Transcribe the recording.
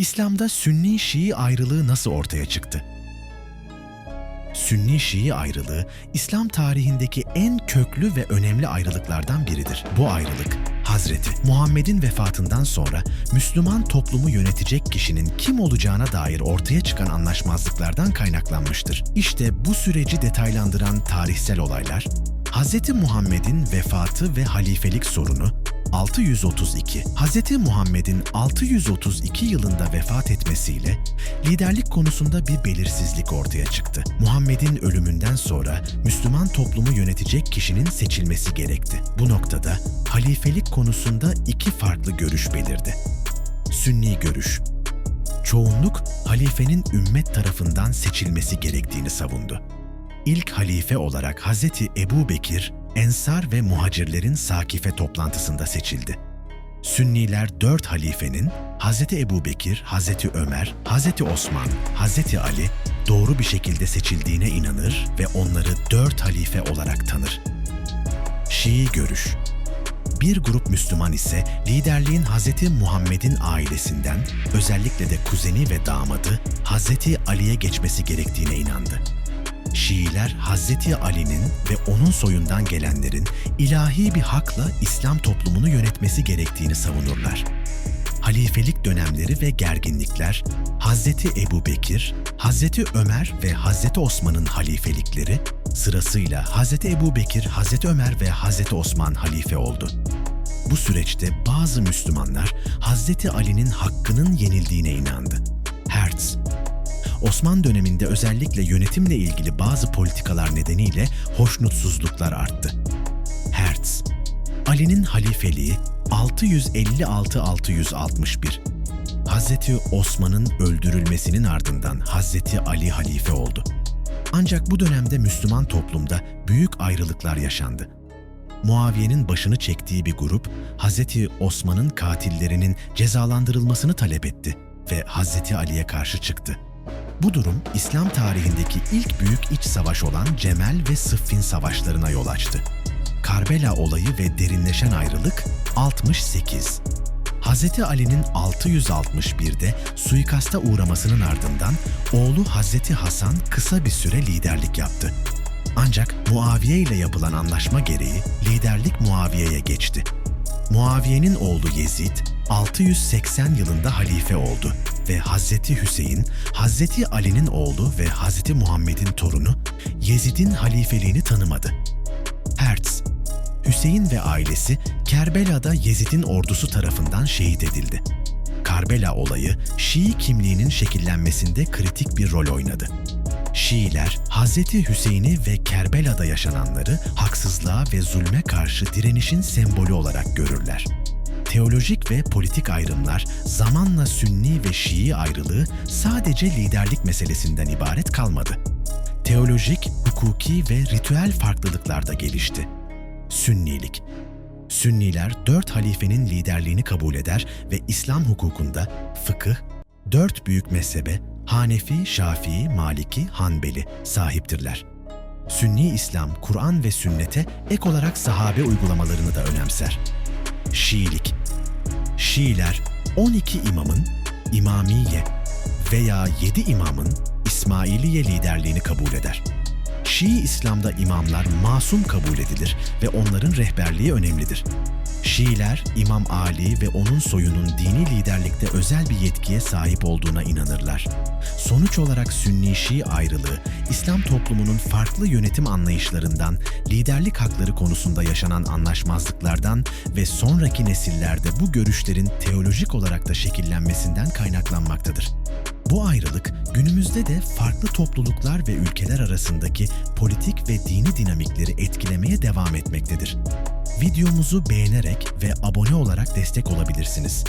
İslam'da Sünni-Şii ayrılığı nasıl ortaya çıktı? Sünni-Şii ayrılığı, İslam tarihindeki en köklü ve önemli ayrılıklardan biridir. Bu ayrılık, Hazreti Muhammed'in vefatından sonra Müslüman toplumu yönetecek kişinin kim olacağına dair ortaya çıkan anlaşmazlıklardan kaynaklanmıştır. İşte bu süreci detaylandıran tarihsel olaylar, Hz. Muhammed'in vefatı ve halifelik sorunu, 632. Hz. Muhammed'in 632 yılında vefat etmesiyle liderlik konusunda bir belirsizlik ortaya çıktı. Muhammed'in ölümünden sonra Müslüman toplumu yönetecek kişinin seçilmesi gerekti. Bu noktada halifelik konusunda iki farklı görüş belirdi. Sünni görüş. Çoğunluk halifenin ümmet tarafından seçilmesi gerektiğini savundu. İlk halife olarak Hazreti Ebu Bekir, Ensar ve Muhacirlerin Sakife toplantısında seçildi. Sünniler dört halifenin Hazreti Ebu Bekir, Hazreti Ömer, Hazreti Osman, Hazreti Ali doğru bir şekilde seçildiğine inanır ve onları dört halife olarak tanır. Şii görüş bir grup Müslüman ise liderliğin Hazreti Muhammed'in ailesinden, özellikle de kuzeni ve damadı Hazreti Ali'ye geçmesi gerektiğine inandı. Şiiler Hazreti Ali'nin ve onun soyundan gelenlerin ilahi bir hakla İslam toplumunu yönetmesi gerektiğini savunurlar. Halifelik dönemleri ve gerginlikler Hazreti Ebu Bekir, Hazreti Ömer ve Hazreti Osman'ın halifelikleri sırasıyla Hazreti Ebu Bekir, Hazreti Ömer ve Hazreti Osman halife oldu. Bu süreçte bazı Müslümanlar Hazreti Ali'nin hakkının yenildiğine inandı. Hertz, Osman döneminde özellikle yönetimle ilgili bazı politikalar nedeniyle hoşnutsuzluklar arttı. Hertz, Ali'nin halifeliği 656-661. Hazreti Osman'ın öldürülmesinin ardından Hazreti Ali halife oldu. Ancak bu dönemde Müslüman toplumda büyük ayrılıklar yaşandı. Muaviye'nin başını çektiği bir grup Hazreti Osman'ın katillerinin cezalandırılmasını talep etti ve Hazreti Ali'ye karşı çıktı. Bu durum İslam tarihindeki ilk büyük iç savaş olan Cemel ve Sıffin savaşlarına yol açtı. Karbela olayı ve derinleşen ayrılık 68. Hz. Ali'nin 661'de suikasta uğramasının ardından oğlu Hz. Hasan kısa bir süre liderlik yaptı. Ancak Muaviye ile yapılan anlaşma gereği liderlik Muaviye'ye geçti. Muaviye'nin oğlu Yezid 680 yılında halife oldu ve Hazreti Hüseyin, Hazreti Ali'nin oğlu ve Hazreti Muhammed'in torunu Yezid'in halifeliğini tanımadı. Hertz, Hüseyin ve ailesi Kerbela'da Yezid'in ordusu tarafından şehit edildi. Karbela olayı Şii kimliğinin şekillenmesinde kritik bir rol oynadı. Şiiler, Hazreti Hüseyin'i ve Kerbela'da yaşananları haksızlığa ve zulme karşı direnişin sembolü olarak görürler. Teolojik ve politik ayrımlar zamanla Sünni ve Şii ayrılığı sadece liderlik meselesinden ibaret kalmadı. Teolojik, hukuki ve ritüel farklılıklar da gelişti. Sünnilik Sünniler dört halifenin liderliğini kabul eder ve İslam hukukunda fıkıh, dört büyük mezhebe Hanefi, Şafii, Maliki, Hanbeli sahiptirler. Sünni İslam, Kur'an ve sünnete ek olarak sahabe uygulamalarını da önemser. Şiilik Şiiler 12 imamın İmamiye veya 7 imamın İsmailiye liderliğini kabul eder. Şii İslam'da imamlar masum kabul edilir ve onların rehberliği önemlidir. Şiiler, İmam Ali ve onun soyunun dini liderlikte özel bir yetkiye sahip olduğuna inanırlar. Sonuç olarak Sünni-Şii ayrılığı, İslam toplumunun farklı yönetim anlayışlarından, liderlik hakları konusunda yaşanan anlaşmazlıklardan ve sonraki nesillerde bu görüşlerin teolojik olarak da şekillenmesinden kaynaklanmaktadır. Bu ayrılık günümüzde de farklı topluluklar ve ülkeler arasındaki politik ve dini dinamikleri etkilemeye devam etmektedir. Videomuzu beğenerek ve abone olarak destek olabilirsiniz.